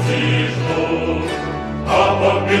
Жду, а попід